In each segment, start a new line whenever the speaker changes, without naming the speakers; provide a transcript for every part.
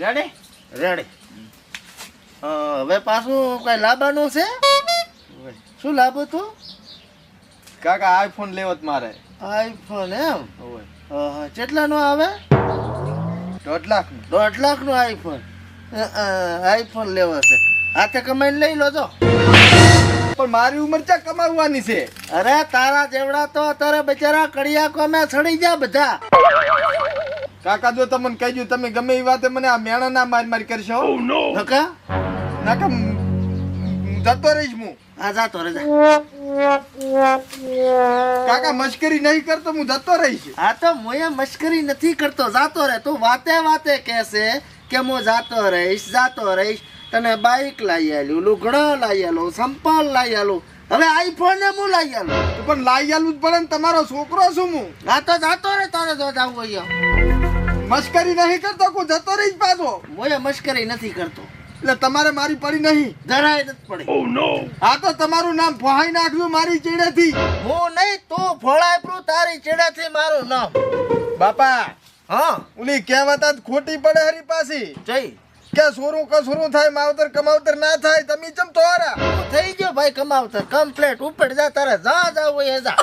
Ready
ready હવે પાછું કઈ લાવવાનું છે? શું લાવો તું?
કાકા આઈફોન લેવો જ મારે.
આઈફોન એમ? કેટલાનો આવે?
દોઢ લાખ
દોઢ લાખ નો આઈફોન આઈફોન લેવો છે. હાથે કમાઈને લઈ લો જો
પણ મારી ઉંમર ચા કમાવવાની છે?
અરે તારા જેવડા તો અત્યારે બચારા કડિયા કોમે સડી જા બધા.
કાકા જો તમને કહેજો તમે ગમે એ વાતે મને આ મેણા ના માર માર કરશો.
નકા?
નકા જતો રહીશ હું.
હા જતો રહે
કાકા મશ્કરી નહીં કરતો હું જતો રહીશ.
હા તો મોયા મશ્કરી નથી કરતો જાતો રહે. તું વાતે વાતે કહેશે કે હું જાતો રહીશ જાતો રહીશ. તને બાઈક લાવી આલ્યું લુગડો લાવી આલો સંપલ લાવી આલો. હવે આઈફોન ને હું લાવી આલું?
પણ લાઈ આલું જ પડે ને તમારો છોકરો છું હું?
હા તો જાતો રે તારે જો જાવ હોય
મશ્કરી નહીં કરતો કોઈ જતો રહી પાછો.
મોય મશ્કરી નથી કરતો.
એટલે તમારે મારી પડી નહીં.
જરાય નથી પડી.
આ તો તમારું નામ ફોહાઈ નાખ્યું મારી ચેડેથી.
હું નહીં તું ફોળાયપરું તારી ચેડેથી મારું નામ.
બાપા
હા?
ઓલી કહેવત જ ખોટી પડે હરી પાછી.
જઈ
કે સોરું કસરું થાય માવતર કમાવતર ના થાય તમે ચમ તોરા
તું થઈ ગયો ભાઈ કમાવતર. કમ્પ્લેટ ઉપર જા તારે જા જાવ હોય જા.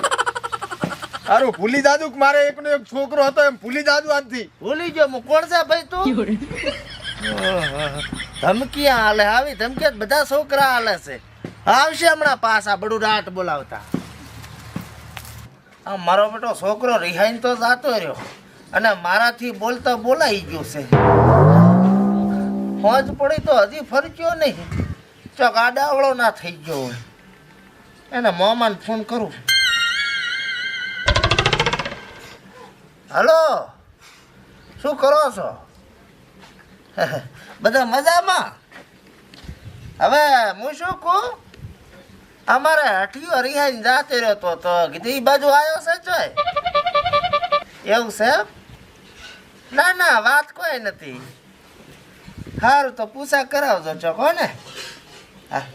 સારું ભૂલી દાદુ કે મારે એકનો એક છોકરો હતો એમ ભૂલી દાદુ આજથી
ભૂલી ગયો હું કોણ છે ભાઈ તું? ધમકી હાલે આવી ધમકી બધા છોકરા હાલે છે. આવશે હમણાં પાછા બડું રાટ બોલાવતા. આ મારો બેટો છોકરો રિહાઈન તો જાતો રહ્યો અને મારાથી બોલતા બોલાઈ ગયો છે. હોજ પડી તો હજી ફરક્યો નહીં. ચોક ગાડાવળો ના થઈ ગયો હોય. એને મોમાન ફોન કરું. હલો? શું કરો છો? બધા મજામાં? હવે હું શું કહું? અમારે હઠિયો રિહાઈને જાતે રહેતો તો કીધું બાજુ આવ્યો છે જોય એવું છે ના ના, વાત કોઈ નથી. સારું તો પૂછા કરાવજો છો કોને હા.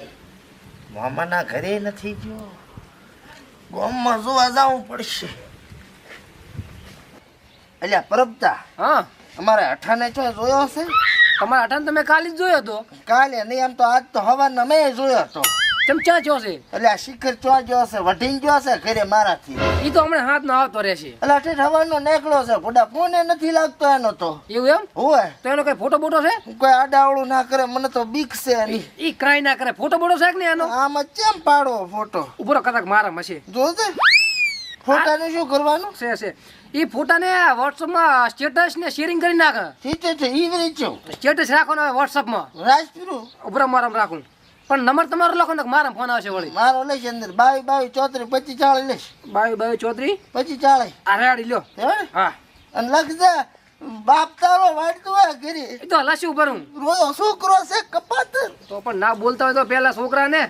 મામાના ઘરે નથી ગયો. ગામમાં જોવા જવું પડશે. અલ્યા પરબતા
હા.
અમારે અઠાને છો જોયો છે
તમારા અઠાને તમે કાલે જ જોયો હતો.
કાલે નહીં એમ તો આજ તો હવાના મેં જોયો હતો.
ચમચા જો છે?
એટલે શિખર ચો જો છે વઢીન જો છે ઘરે મારાથી.
એ તો હમણાં હાથ નો આવતો રહેશે
એટલે અઠે હવાનો નેકળો છે ફોટા ફોને નથી લાગતો એનો તો.
એવું એમ?
હોય.
તો એનો કઈ ફોટો બોટો છે?
કોઈ આડાવળું ના કરે મને તો બીક છે એની.
ઈ ક્રાય ના કરે. ફોટો બોટો છે કે નહીં એનો
આમાં ચેમ પાડો ફોટો?
ઊભો રહો, કદાચ મારા મશે
જોજે. ફોટાને શું કરવાનું?
છે છે. એ ફોટાને વોટ્સઅપમાં સ્ટેટસ ને શેરિંગ કરી નાખે.
ઠીક છે ઈ રીચો
સ્ટેટસ રાખવાનો વોટ્સઅપમાં
રાજપીરું?
ઊભો રહો, મારામાં રાખું. પણ નંબર તમારો લખો ને મારા ફોન આવશે વળી.
મારો લઈશ અંદર. બાવી બાવી ચોત્રીસ પચીસ ચાળીસ લઈશ.
બાવી બાવી ચોત્રી
પચીસ ચાળીસ.
આ રેડી લ્યો.
હે
હા.
અને લખજે બાપ તારો વાળતું હોય ઘરે.
એ તો લસી ઉપર હું
છોકરો છે કપાત.
તો પણ ના બોલતા હોય તો પેલા છોકરાને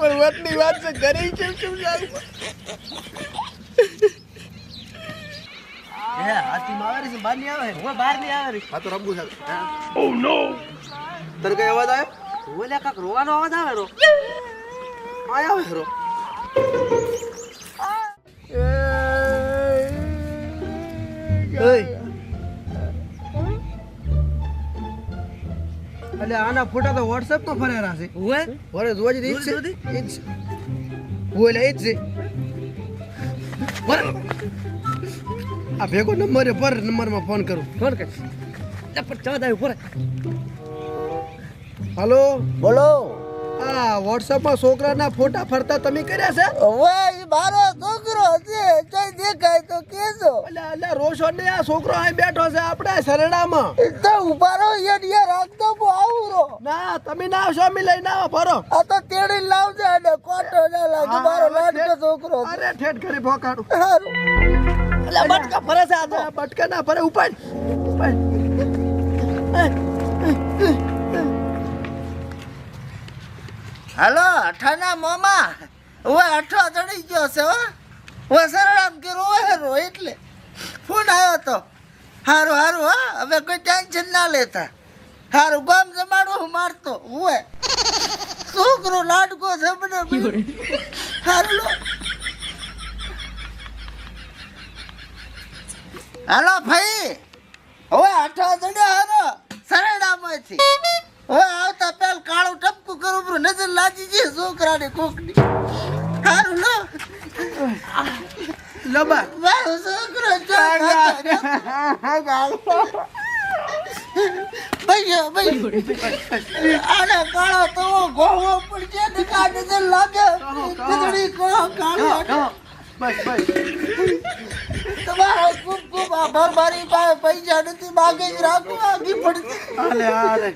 આવે વટની વાત છે ઘરે કેમ કેમ હા તો રબુ છે ઓ નો તને કઈ અવાજ આવ્યો
ઓલે કાક રોવાનો અવાજ આવે રો
આયો હેરો એટલે આના ફોટા તો વોટ્સએપમાં ફરેલા છે.
ઓએ
વરે જોવા જઈએ ઈ જ છે ઓલે ઈ જ છે. આ ભેગો નંબર પર પર નંબરમાં ફોન કરું.
ફોન કર. લે પણ ચા દાવ ઉપર.
હાલો?
બોલો.
આ વોટ્સઅપમાં છોકરાના ફોટા ફરતા તમે કર્યા છે?
ઓય મારો છોકરો છે કઈ દેખાય તો કેજો.
એટલે એટલે રોશન ને આ છોકરો અહીં બેઠો છે આપણે સરડામાં
તો ઊભા રહો યાર રાખતો હું આવું રો
ના તમે ના આવશો અમે લઈને આવો ભરો
આ તો તેડી લાવજે અને કોટો ના લાગે મારો લાડકો છોકરો
અરે ઠેઠ કરી ભોકાડું. એટલે બટકા ફરે છે આ તો. બટકા ના ફરે ઉપાડ. ઉપાડ.
હાલો અઠાના મોમા. હવે અઠો ચડી ગયો છે હો. હવે સરળામ કે રોવે હેરો એટલે. ફોન આવ્યો તો. હારું હારું હા. હવે કોઈ ટેન્શન ના લેતા. હારું ગામ જમાડો હું મારતો. હોય છોકરો લાડકો જમને હારું લો. હાલો ભાઈ. હવે અઠો ચડ્યો હારો. સરડામાંથી છે છોકરાને કોકની. હારું લો.
લબા
મારો છોકરો ભૈયા ભૈયા આને કાળો તો ગોળો પડશે ને કાઢે લાગે. ખીચડી કાળો કાળો
બસ બસ.
તમારો ખૂબ ખૂબ આભાર. મારી પાસે પૈસા નથી માગે રાખો આગી પડતી
હાલે હાલે.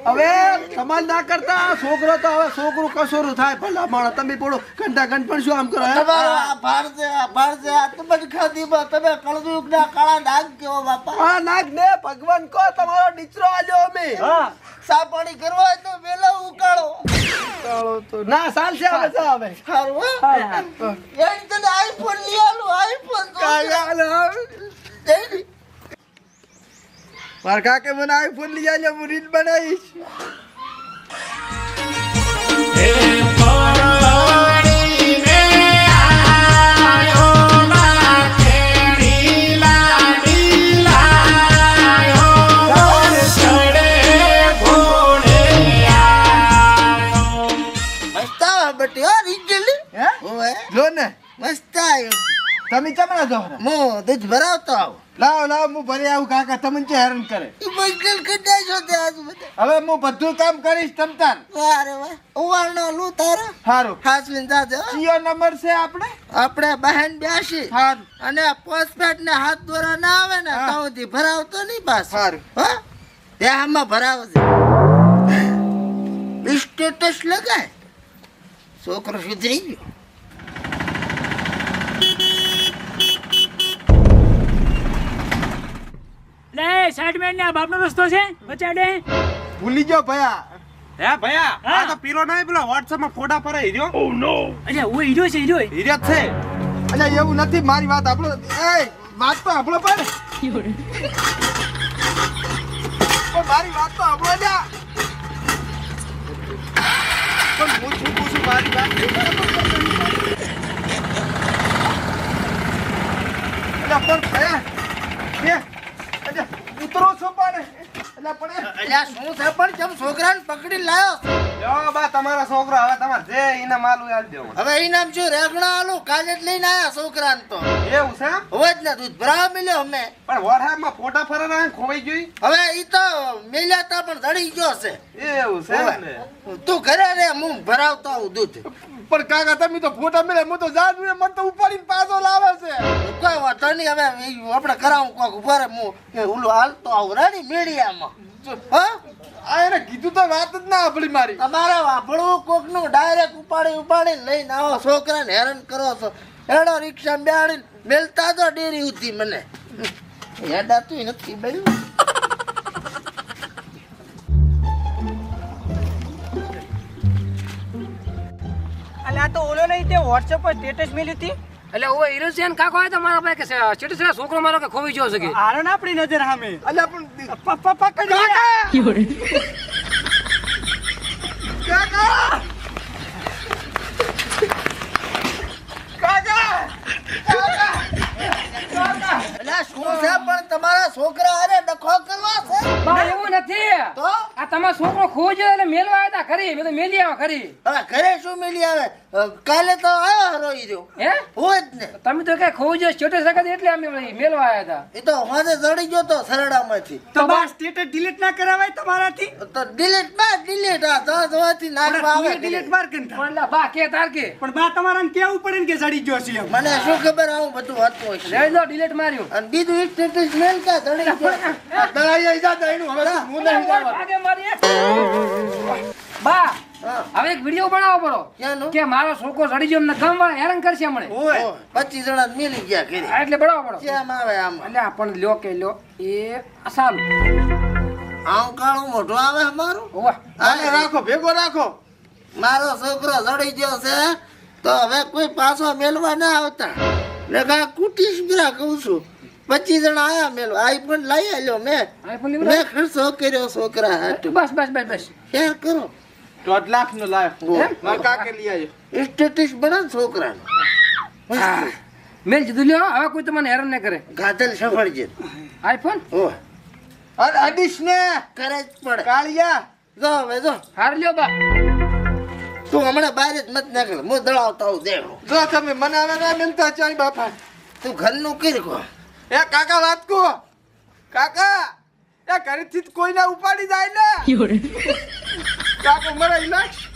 હવે કમાલ ના કરતા છોકરો તો હવે છોકરું કસોરું થાય ભલા માણસ તમે બોલો ઘંટા ઘંટ પણ શું આમ કરો હે?
તમારો આભાર છે આભાર છે આ તમે ખાધીમાં તમે કળજુગ ના કાળા નાગ કેવો બાપા?
આ નાગ ને ભગવાન કો તમારો દીકરો આજો અમે.
સા પાણી કરવા હોય તો વેલા ઉકાળો.
ચાલો તો ના ચાલશે હવે જા હવે.
સારું હો. એની તને આઈફોન લઈ આલું આઈફોન
મારા કાકે મને આઈફોન લઈ આલ્યો હું રીલ બનાવીશ.
મસ્ત આવ્યો
તમે ચમડા જો
હું દૂધ ભરાવતો આવું.
લાવ લાવ હું ભરી આવું કાકા તમને કે હેરાન કરે.
મુશ્કેલ કદાચ છો તે આજ બધા.
હવે હું બધું કામ કરીશ તમતાર
વારે વાહ ઉવાળનો લુ તારો.
સારું
હાસવીન જાજે.
કયો નંબર છે આપણે?
આપણે બહેન બ્યાસી
સારું
અને પોસ્ટપેડ ને હાથ દોરા ના આવે ને. સુધી ભરાવતો નહીં પાસ
સારું
હા? એ ભરાવજે. સ્ટેટસ લગાય. છોકરો સુધરી ગયો.
લે સાઈડ મેન ને આ બાપનો રસ્તો છે બચાડે.
ભૂલી ગયો ભયા.
હે? ભૈયા
હા.
આ તો પીરો નહીં પેલો માં ફોટા પર હીર્યો
અરે હું હીરો છે હીરો
હીર્યો જ છે.
અલ્યા એવું નથી મારી વાત આપણો એ વાત તો આપણો પણ પણ મારી વાત તો આપણો લ્યા પણ હું શું પૂછું મારી વાત અલ્યા પણ ભયા બે અલ્યા ઉતરો છો પણ અલ્યા પણ
અલ્યા શું છે પણ કેમ છોકરાને પકડી લાયો.
લ્યો બા તમારો છોકરો હવે તમારે જે માલું આલી દેવું
હવે ઇનામ શું રેગણા આલું કાલે જ લઈને આયા છોકરાને તો.
એવું છે એમ?
જ ને દૂધ ભરાવા મળ્યો અમે
પણ વોટ્સએપમાં ફોટા ફરેલા ખોવાઈ ગઈ
હવે ઈ તો મેલ્યા તા પણ ધડી ગયો છે.
એવું છે
તું ઘરે રે હું ભરાવતો આવું દૂધ.
પણ કાકા તમે તો ફોટા મેળે હું તો જાડું ને મને તો ઉપાડીને પાછો લાવે છે.
કોઈ વાંધો નહીં હવે આપણે કરાવું કોક ઊભા રે હું ઓલું હાલતો આવું. રાણી મીડિયામાં હા?
કીધું તો વાત જ ના આપણી મારી
તમારે વાપરવું કોકનું ડાયરેક્ટ ઉપાડી ઉપાડી લઈને આવો છોકરાને હેરાન કરો છો હેડો રિક્ષા બેહાડી મેલતા તો ડેરી ઉતી મને હેડા તું નથી બેન
અલે તો ઓલો નહીં તે વોટ્સએપ પર સ્ટેટસ મેલી હતી
એટલે હું હીરો કાકો હોય તો મારા પાસે કે સ્ટેટસ છે છોકરો મારો કે ખોવી જો શકે કે
આપણી નજર સામે
અલ્યા પણ
પપ્પા પકડી
છે પણ તમારા છોકરા હારે ડખો કરવા
એવું નથી આ તમારો છોકરો ગયો એટલે મેલવા આવ્યા ખરી મેં તો મેલી આવે ખરી
હવે ઘરે શું મેલી આવે? કાલે તો આવ્યો રોઈ રહ્યો.
હે?
હોય જ ને.
તમે તો કઈ ખોઈ જો સ્ટેટસ લગાડી એટલે અમે મેલવા આવ્યા હતા.
એ તો હાથે જડી ગયો તો સરડામાંથી.
તો બસ સ્ટેટસ ડિલીટ ના કરાવાય તમારાથી?
તો ડિલીટમાં ડિલીટ આ તો જોવાથી નાખવા આવે
ડિલીટ માર કે
પણ લા બા કે તાર કે?
પણ બા તમારાને કેવું પડે ને કે જડી ગયો છે
મને શું ખબર આવું બધું હતું હોય
રેડ દો ડિલીટ માર્યો.
અને બીજું સ્ટેટસ મેલ કા જડી ગયો?
દળાઈ જા દઈનું હવે હું નહીં
મારી બા. હવે એક વીડિયો બનાવો પડો? કે મારો છોકરો સડી ગયો ને ગામ વાળા હેરાન કરશે મને
ઓય, પચીસ જણા મિલી ગયા ઘરે.
એટલે બનાવો પડો
કેમ આવે આમ?
એટલે પણ લ્યો કે લ્યો એ આ સારું
આમ કાળું મોઢું આવે અમારું?
વાહ
આને રાખો ભેગો રાખો.
મારો છોકરો ચડી ગયો છે તો હવે કોઈ પાછો મેલવા ના આવતા. ને કા કુટીશ બિરા કહું છું. પચીસ જણા આયા મેલો આઈફોન લઈ આવ્યો મેં.
આઈફોન
મેં ખર્ચો કર્યો છોકરા
બસ બસ બસ બસ.
શેર કરો?
દોઢ લાખ નો? મારા કાકે લઈ આવ્યો
સ્ટેટસ બને છોકરાનું.
હા. મેં કીધું લ્યો હવે કોઈ તમને હેરાન ન કરે.
ગાધલ સફળ જે
આઈફોન?
ઓ
અરે અડીશ ને.
કરે જ પડે.
કાળિયા.
જો હવે જો.
હાર લ્યો બા.
તું હમણાં બહાર જ મત નીકળ હું દળાવતો આવું દેવો
જો તમે મને હવે ના મિલતા ચાય બાપા.
તું ઘરનું કીર કો
એ કાકા વાત કો કાકા એ ઘરેથી કોઈને ઉપાડી જાય ને. કાકો મરે ઇલાજ